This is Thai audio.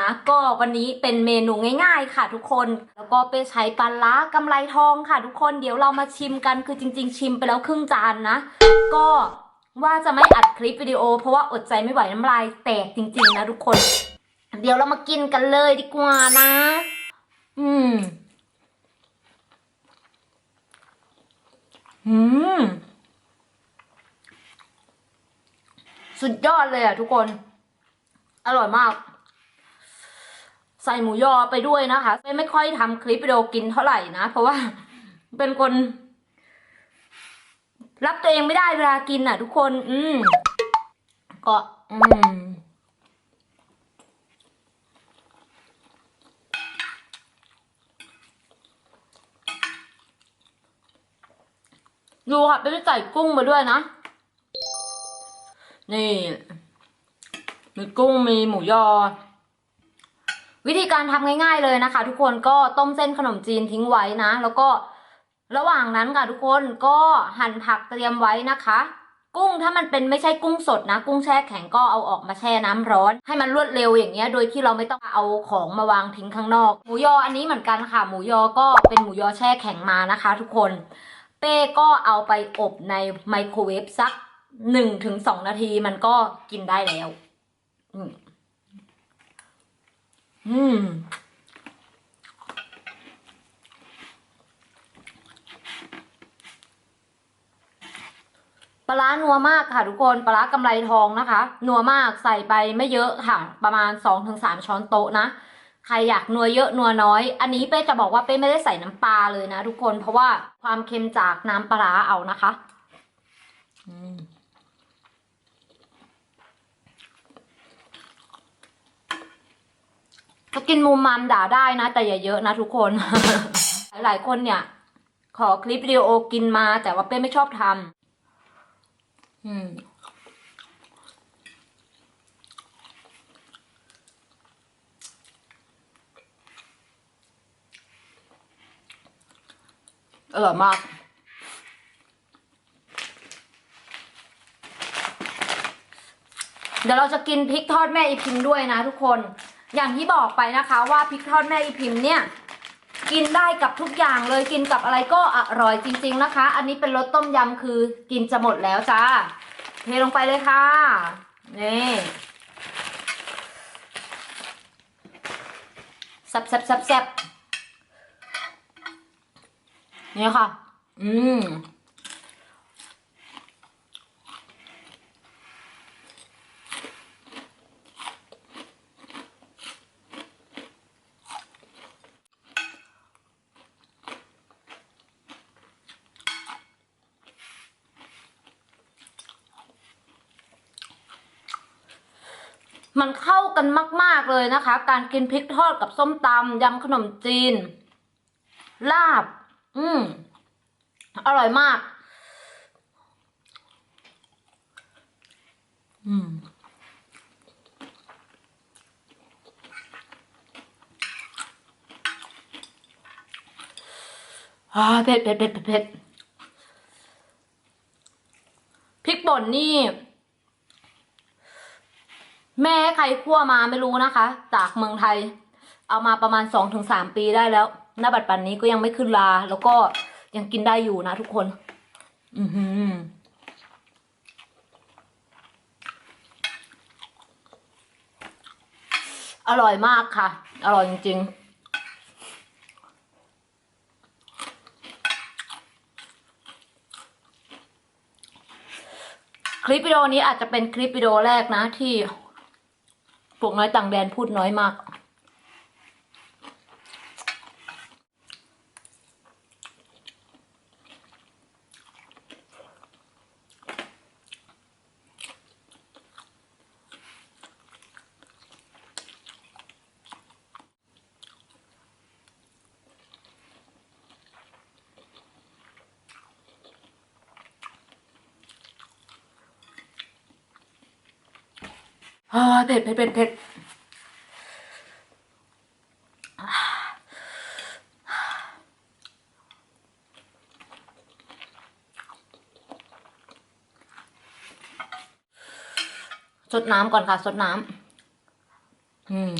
นะ ก็วันนี้เป็นเมนูง่ายๆค่ะทุกคน แล้วก็ไปใช้ปลาล้ากำไรทองค่ะทุกคนเดี๋ยวเรามาชิมกันคือจริง ๆ ชิมไปแล้วครึ่งจานนะ ก็ว่าจะไม่อัดคลิปวิดีโอ เพราะว่าอดใจไม่ไหวน้ำลายแตกจริง ๆ นะทุกคน เดี๋ยวเรามากินกันเลยดีกว่านะ อืมอืมสุดยอดเลยอะทุกคน อร่อยมาก ใส่หมูยอไปด้วยนะคะไม่ไม่ค่อยทำคลิปวิดีโอกินเท่าไหร่นะ เพราะว่าเป็นคน รับตัวเองไม่ได้เวลากินอะ ทุกคน อืมก็อืมดูค่ะไม่ได้ใส่กุ้งมาด้วยนะ นี่ มีกุ้งมีหมูยอ วิธีการทำง่าย ๆเลยนะคะ ทุกคนก็ต้มเส้นขนมจีนทิ้งไว้นะ แล้วก็ระหว่างนั้นค่ะทุกคนก็หั่นผักเตรียมไว้นะคะ กุ้งถ้ามันเป็นไม่ใช่กุ้งสดนะ กุ้งแช่แข็งก็เอาออกมาแช่น้ำร้อน ให้มันรวดเร็วอย่างเงี้ย โดยที่เราไม่ต้องเอาของมาวางทิ้งข้างนอก หมูยออันนี้เหมือนกันค่ะ หมูยอก็เป็นหมูยอแช่แข็งมานะคะ ทุกคนเป้ก็เอาไปอบในไมโครเวฟสักหนึ่งถึงสองนาทีมันก็กินได้แล้ว อืม อืมปลานัวมากค่ะทุกคนปลากำไรทองนะคะ นัวมากใส่ไปไม่เยอะค่ะ ประมาณสองถึงสามช้อนโต๊ะนะ ใครอยากนัวเยอะนัวน้อย อันนี้เป้จะบอกว่าเป้ไม่ได้ใส่น้ำปลาเลยนะทุกคนเพราะว่าความเค็มจากน้ำปลาร้าเอานะคะ อืม กินมุมมามด่าได้นะ แต่อย่าเยอะนะทุกคน หลายคนเนี่ย ขอคลิปวิดีโอกินมา แต่ว่าเป้ไม่ชอบทำอืมอร่อยมาก เดี๋ยวเราจะกินพริกทอดแม่อีพิมด้วยนะทุกคน อย่างที่บอกไปนะคะว่าพริกทอดแม่อีพิมพ์เนี่ยกินได้กับทุกอย่างเลยกินกับอะไรก็อร่อยจริง ๆนะคะ อันนี้เป็นรสต้มยำคือกินจะหมดแล้วจ้าเทลงไปเลยค่ะนี่แซ่บแซ่บแซ่บแซ่บนี่ค่ะ อืม มันเข้ากันมาก ๆเลยนะคะ การกินพริกทอดกับส้มตำยำขนมจีน ลาบ อืมอร่อยมาก อืมอ่าเผ็ดเผ็ดเผ็ดเผ็ดพริกป่นนี่ แม่ใครคั่วมาไม่รู้นะคะ จากเมืองไทย เอามาประมาณสองถึงสามปีได้แล้ว หน้าบัดปันนี้ก็ยังไม่ขึ้นลา แล้วก็ยังกินได้อยู่นะทุกคน อือหืออร่อยมากค่ะ อร่อยจริง ๆคลิปวิดีโอนี้อาจจะเป็นคลิปวิดีโอแรกนะที่ พวกน้อยต่างแดนพูดน้อยมาก เผ็ดเผ็ดเผ็ดเผ็ดสดน้ำก่อนค่ะสดน้ำอืม